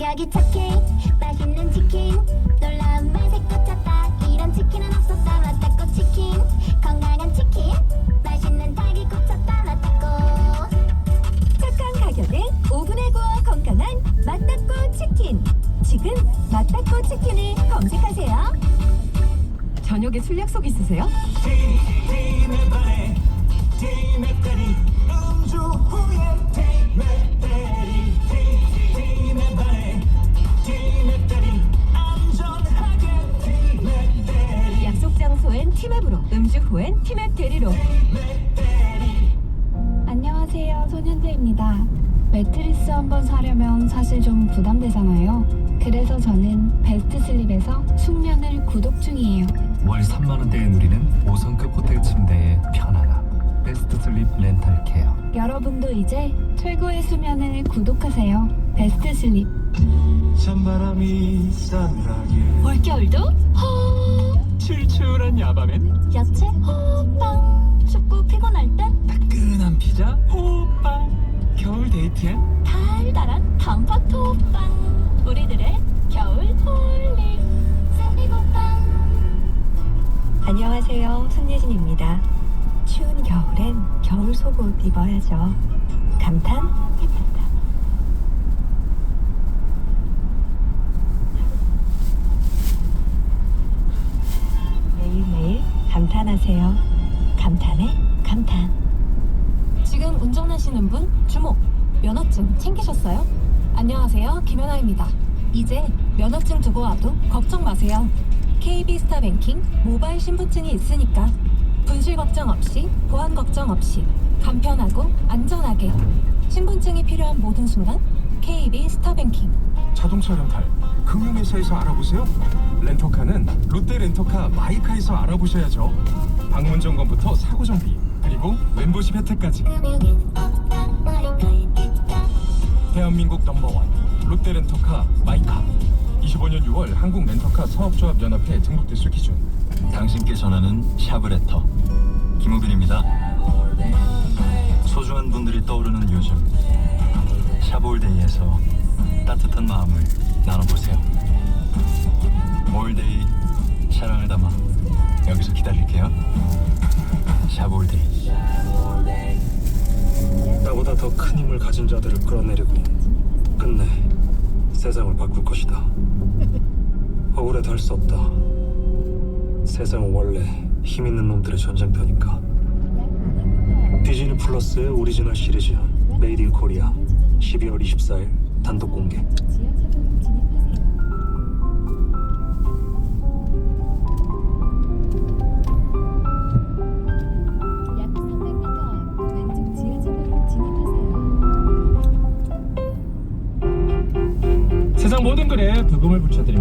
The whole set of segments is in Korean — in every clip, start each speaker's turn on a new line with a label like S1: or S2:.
S1: 가격이 착해. 맛있는 치킨. 놀라운 맛에 꽂혔다. 이런 치킨은 없었다. 맛다고 치킨. 건강한 치킨. 맛있는 닭이 꽂혔다. 맛다고.
S2: 착한 가격에 오븐에 구워 건강한 맛다꼬 치킨. 지금 맛다꼬 치킨을 검색하세요. 저녁에 술 약속 있으세요?
S3: 한번 사려면 사실 좀 부담되잖아요. 그래서 저는 베스트 슬립에서 숙면을 구독 중이에요.
S4: 월 3만 원대에 누리는 5성급 호텔 침대의 편안함 베스트 슬립 렌탈 케어
S3: 여러분도 이제 최고의 수면을 구독하세요. 베스트 슬립.
S5: 찬바람이 싸늘하게
S3: 올겨울도 허
S5: 출출한 야밤엔
S3: 야채 호빵 춥고 피곤할 땐
S5: 따끈한 피자 호빵 겨울 데이트엔
S3: 달달한 단팥 호빵 우리들의 겨울 홀릭 슬립 호빵
S2: 안녕하세요. 손예진입니다. 추운 겨울엔 겨울 속옷 입어야죠. 감탄 해판다. 매일매일 감탄하세요. 감탄에 감탄.
S6: 지금 운전 하시는 분 주목! 면허증 챙기셨어요? 안녕하세요. 김연아입니다. 이제 면허증 두고 와도 걱정 마세요. KB 스타뱅킹 모바일 신분증이 있으니까 분실 걱정 없이 보안 걱정 없이 간편하고 안전하게 신분증이 필요한 모든 순간 KB 스타뱅킹
S5: 자동차 렌탈 금융회사에서 알아보세요 렌터카는 롯데 렌터카 마이카에서 알아보셔야죠 방문 점검부터 사고 정비 그리고 멤버십 혜택까지 대한민국 넘버원 롯데 렌터카 마이카 25년 6월 한국 렌터카 사업조합 연합회 등록 대수 기준
S7: 당신께 전하는 샤브레터 김우빈입니다. 소중한 분들이 떠오르는 요즘 샤브올데이에서 따뜻한 마음을 나눠보세요. 올데이 사랑을 담아 여기서 기다릴게요. 샤브올데이
S8: 나보다 더 큰 힘을 가진 자들을 끌어내리고 끝내 세상을 바꿀 것이다. 억울해 도할수 없다. 세상은 원래 힘 있는 놈들의 전쟁터니까. 디즈니 플러스의 오리지널 시리즈 메이드 인 코리아 12월 24일 단독 공개.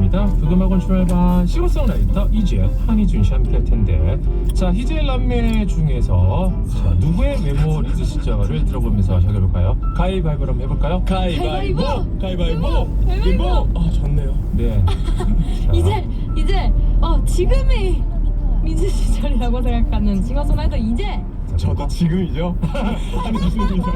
S9: 붙여드립니다. 부금학원 출발반 싱어송라이터 이주연, 한희준 씨 함께 할 텐데 자 희재 남매 중에서 자, 누구의 메모 리드 시절을 들어보면서 적어볼까요? 가위바위보를 한번 해볼까요?
S3: 가위바위보!
S9: 가위바위보!
S3: 가위바위보!
S9: 아 좋네요. 네. 자,
S6: 이제 이제 어 지금이 민수 시절이라고 생각하는 싱어송라이터 이제
S9: 저도 지금이죠. 한희준입니다.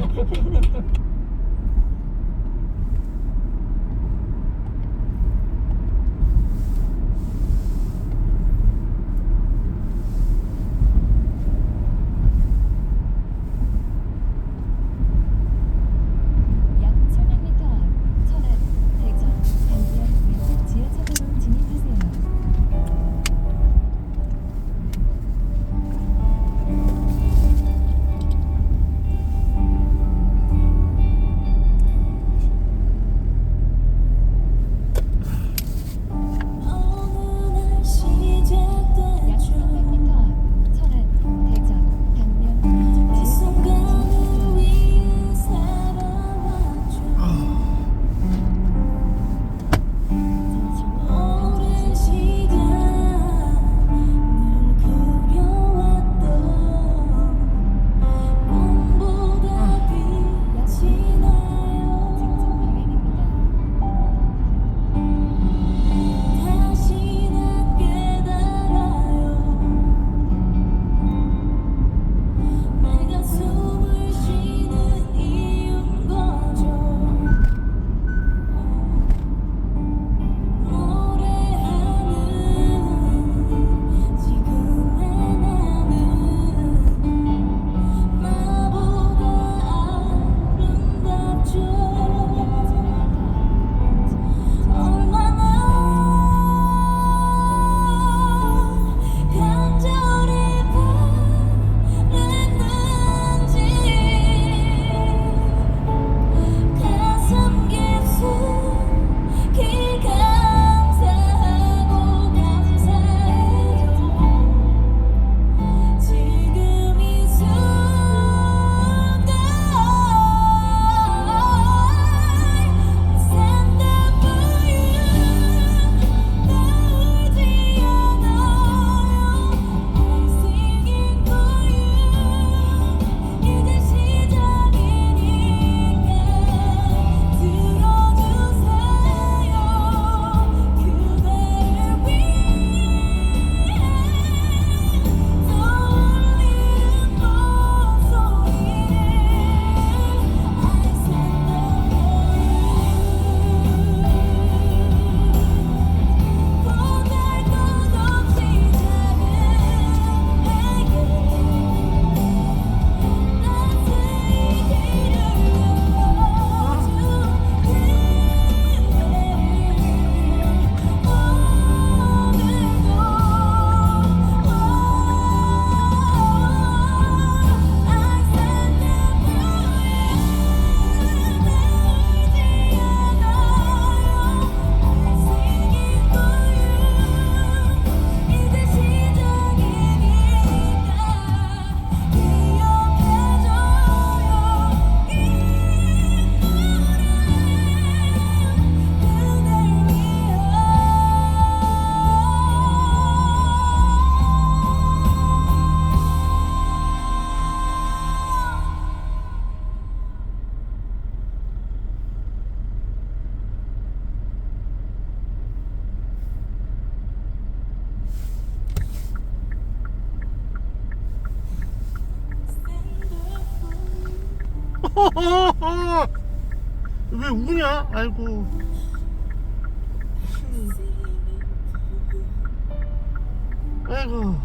S10: 왜 우냐? 아이고. 아이고.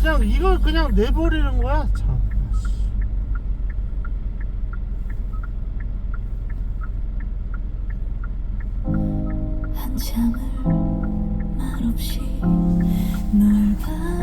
S10: 그냥 이걸 그냥 내버리는 거야? 참.
S11: 한참을 말없이 널 봐.